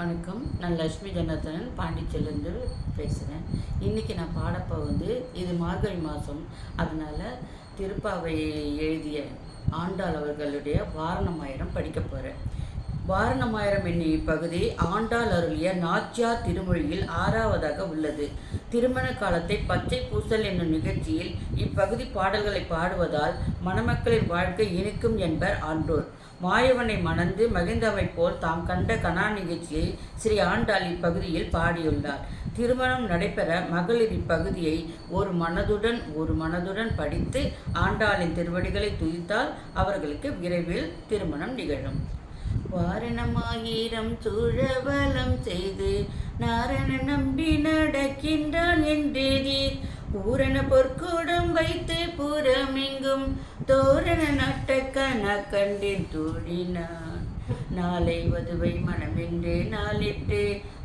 வணக்கம். நான் லட்சுமி ஜனார்தனன் பாண்டிச்சேரிலேருந்து பேசுகிறேன் இன்றைக்கி நான் பாடப்போ வந்து இது மார்கழி மாதம் அதனால் திருப்பாவை எழுதிய ஆண்டாள் அவர்களுடைய வாரணமாயிரம் படிக்க போகிறேன் வாரணமாயிரம் என்னும் இப்பகுதி ஆண்டாள் அருளிய நாச்சியார் திருமொழியில் ஆறாவதாக உள்ளது. திருமண காலத்தை பச்சை பூசல் என்னும் நிகழ்ச்சியில் இப்பகுதி பாடல்களை பாடுவதால் மணமக்களின் வாழ்க்கை இனிக்கும் என்பர் ஆன்றோர். மாயவனை மணந்து மகிழ்ந்தவை போல் தாம் கண்ட கனா நிகழ்ச்சியை ஸ்ரீ ஆண்டாள் இப்பகுதியில் பாடியுள்ளார். திருமணம் நடைபெற மகளிர் இப்பகுதியை ஒரு மனதுடன் ஒரு மனதுடன் படித்து ஆண்டாளின் திருவடிகளை துதித்தால் அவர்களுக்கு விரைவில் திருமணம் நிகழும். வாரணமாயிரம் சூழவலம் செய்து நாரண நம்பி நடக்கின்றான் என்றேதீர் பூரண பொற்கூடம் வைத்து புறமெங்கும் தோரண நட்டக்கன கண்டேன் தூழினான். நாளை வதுவை மனமென்று நாளிட்டு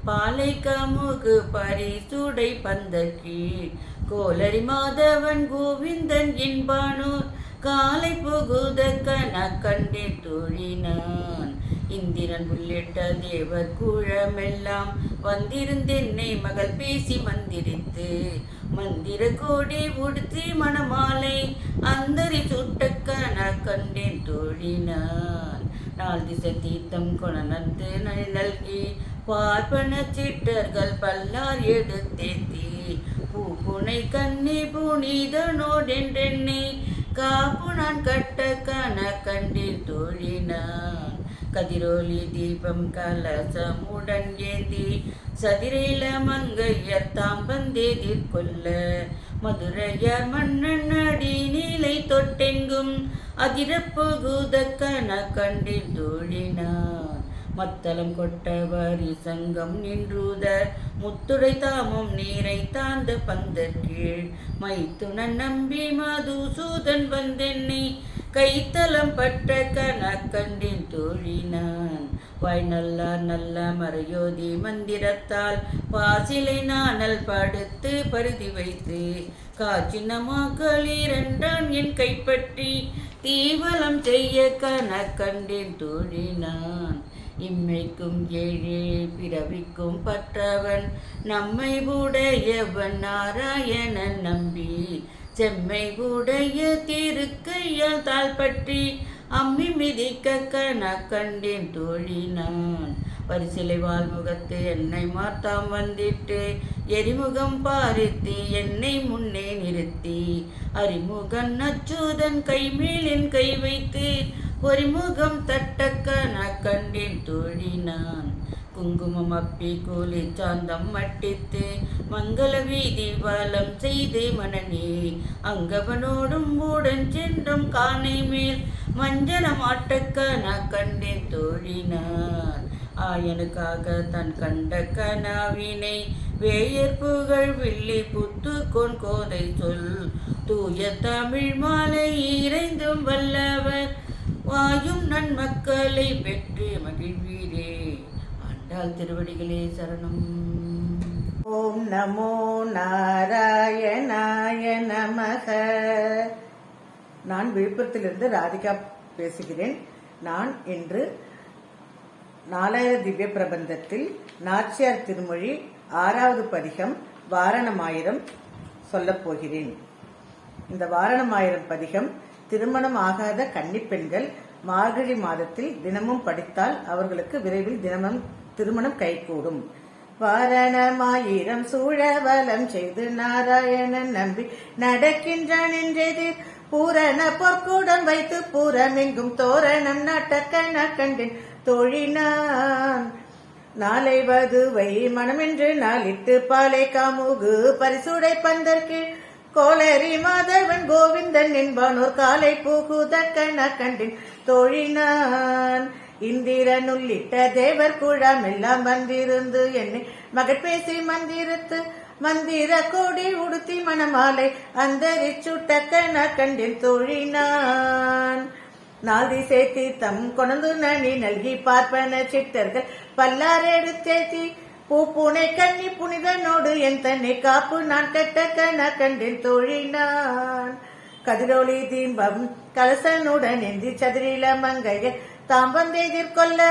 பாலை கமுகு பரிசுடை பந்தக்கி கோலரி மாதவன் கோவிந்தன் என்பானோர் காலை புகுத கன கண்டேன் தோழினான். இந்திரன் உள்ளிட்ட தேவர் கூழமெல்லாம் வந்திருந்தென்னை மகள் பேசி மந்திரித்து மந்திர கோடி உடுத்தி மணமாலை அந்தரி சுட்டக்கன கண்டேன் தோழினான். நாள் திசை தீர்த்தம் கொணர்ந்து நல்கி பார்ப்பன சிட்டர்கள் பல்லார் எடுத்தேத்தி பூ புனை கண்ணி புனிதனோடென்றெண்ணி காப்பு நான் கட்ட கன கண்டில் தோழினான். கதிரொலி தீபம் கலசமுடன் ஏந்தி சதிரையில மங்கையர் தாம் கொல்ல மதுரைய மன்னன் அடி நீலை தொட்டெங்கும் அதிரப்புகுத கன கண்டில் தோழினார். மத்தளம் கொட்டவரி சங்கம் நின்றுத முத்துடை தாமும் நீரை தாழ்ந்த பந்த கீழ் மைத்துணன் நம்பி மதுசூதன் வந்தென்னை கைத்தலம் பட்ட கன கண்டின் தோழினான். வாய் நல்லார் நல்ல மறையோதி மந்திரத்தால் பாசிலை நாணல் படுத்து பருதி வைத்து காச்சினமா களிரண்டான் என் கைப்பற்றி தீவலம் செய்ய கன கண்டேன் தோழினான். இம்மைக்கும் ஏழே பிறவிக்கும் பற்றவன் நம்மை உடையவன் நாராயணன் நம்பி செம்மை உடைய திருக்கையால் தாள் பற்றி அம்மி மிதிக்க கண கண்டேன் தோழினான் பரிசிலை வாழ்முகத்து என்னை மாத்தாம் வந்திட்டு எரிமுகம் பாரித்து என்னை முன்னே நிறுத்தி. அறிமுகன் அச்சுதன் கைமேலின் கை வைத்து ஒரிமுகம் தட்டக்க நான் கண்டேன் தோழினான் அப்பி கூலி சாந்தம் மட்டித்து மங்கள வீதி வலம் செய்து மனநே அங்கவனோடும் உடன் சென்றும் காணை மேல் மஞ்சளம் ஆட்டக்க நான் கண்டேன் தோழினான் ஆயனுக்காக தன் கண்ட கனாவினை வேயர் புகழ் வில்லி புத்து கொன் கோதை சொல். தூய தமிழ் மாலை இறைந்தும் வல்லவர். வாயும் நன்மக்களை பெற்று மகிழ்வீரே. யாழ் திருவடிகளே சரணம். ஓம் நமோ நாராயணாய நமக. நான் விழுப்புரத்திலிருந்து ராதிகா பேசுகிறேன். நான் இன்று நாலாயிர திவ்ய பிரபந்தத்தில் நாச்சியார் திருமொழி ஆறாவது பதிகம் வாரணமாயிரம் சொல்லப் போகிறேன். இந்த வாரணமாயிரம் பதிகம் திருமணம் ஆகாத கன்னிப்பெண்கள் மார்கழி மாதத்தில் தினமும் படித்தால் அவர்களுக்கு விரைவில் தினமும் திருமணம் கைகூடும். வாரணமாயிரம் சூழவலம் செய்து நாராயணன் நம்பி நடக்கின்றான் என்றது பூரண பொற்கூடம் வைத்து பூரமெங்கும் தோரணம் நாட்டக்கண கண்டேன். தோழினான் நாளை வதுவை மனமென்று நாளிட்டு பாலை காமுகு பரிசுடை பந்தற்கு. கோளரி மாதவன் கோவிந்தன் என்பானோர் காலை பூகுதக்கன கண்டின். தோழினான் இந்திரன் உள்ளிட்ட தேவர் குழாம் எல்லாம் வந்திருந்து என்னை மகட்பேசி மந்திரத்து மந்திர கோடி உடுத்தி மணமாலை அந்தரி சுட்டக்கன கண்டின் தோழினான். நாதி சேர்த்தி தம் கொணந்து நனி நல்கி பார்ப்பன சிட்டர்கள் பல்லார் எடுத்தேத்தி பூப்புனை கன்னி புனிதனோடு என் தன்னை காப்பு நான் கட்ட கன கண்டின் தோழினான். கதிரோலி தீம்பம் கலசனுடன் எந்தி சதுரில மங்கையர் தாம் வந்து எதிர்கொள்ள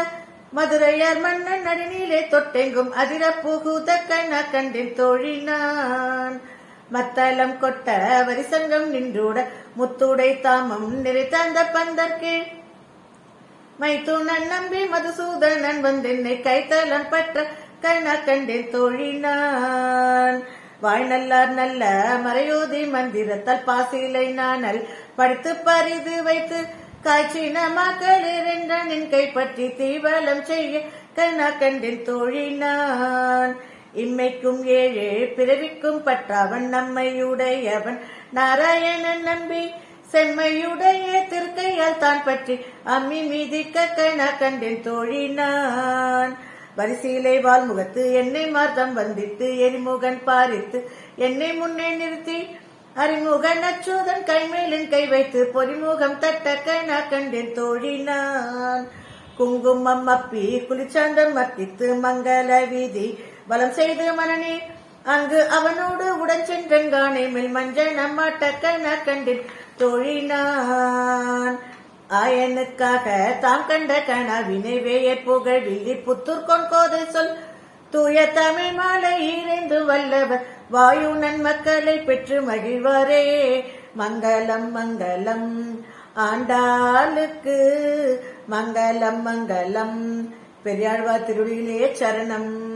மதுரையார் மன்னன் நடுநீலே தொட்டெங்கும் அதிர புகுத கண்ண கண்டின் தோழினான் மத்தளம் கொட்ட வரிசங்கம் நின்றூட முத்துடை தாமம் நிறைத்தந்த பந்தற்கீழ் மைத்துணன் நம்பி மதுசூதனன் வந்தென்னை கைத்தலம் பற்ற கண்ண கண்டேன் தோழினான் வாழ்நல்லார் நல்ல மறையோதி மந்திரத்தால் பாசிலை நானல் படித்து பரிது வைத்து காய்ச்சின மகளிர் என்ற நின் கைப்பற்றி தீவலம் செய்ய கண்ண கண்டேன் தோழினான். இம்மைக்கும் ஏழு பிறவிக்கும் பற்றாவன் நம்மையுடையவன். நாராயணன் நம்பி செம்மையுடைய திருக்கையால் தான் பற்றி அம்மி மீதிக்க கண கண்டேன் தோழினான். வரிசையிலே வால்முகத்து என்னை மார்த்தம் வந்தித்து எரிமுகன் பாரித்து என்னை முன்னே நிறுத்தி அறிமுக நச்சோதன் கைமேலின் கை வைத்து பொறிமுகம் தட்ட கண கண்டேன் தோழினான். குங்குமம் அப்பி குளிச்சாந்தம் மத்தித்து மங்கள வீதி வலம் செய்து மனநீர் அங்கு அவனோடு உடன் சென்றன் காணே மேல் மஞ்சள் நம்மாட்ட கண்ண கண்டின் தோழினான். ஆயனுக்காக தாம் கண்ட கனவினை வேய புகழ் வில்லி புத்தூர் கொன்கோதை சொல் தூய தமிழ் மாலை இணைந்து வல்லவர். வாயு நன்மக்களை பெற்று மகிழ்வாரே. மங்களம் மங்களம். ஆண்டாளுக்கு மங்களம் மங்களம். பெரியாழ்வார் திருவிழிலே சரணம்.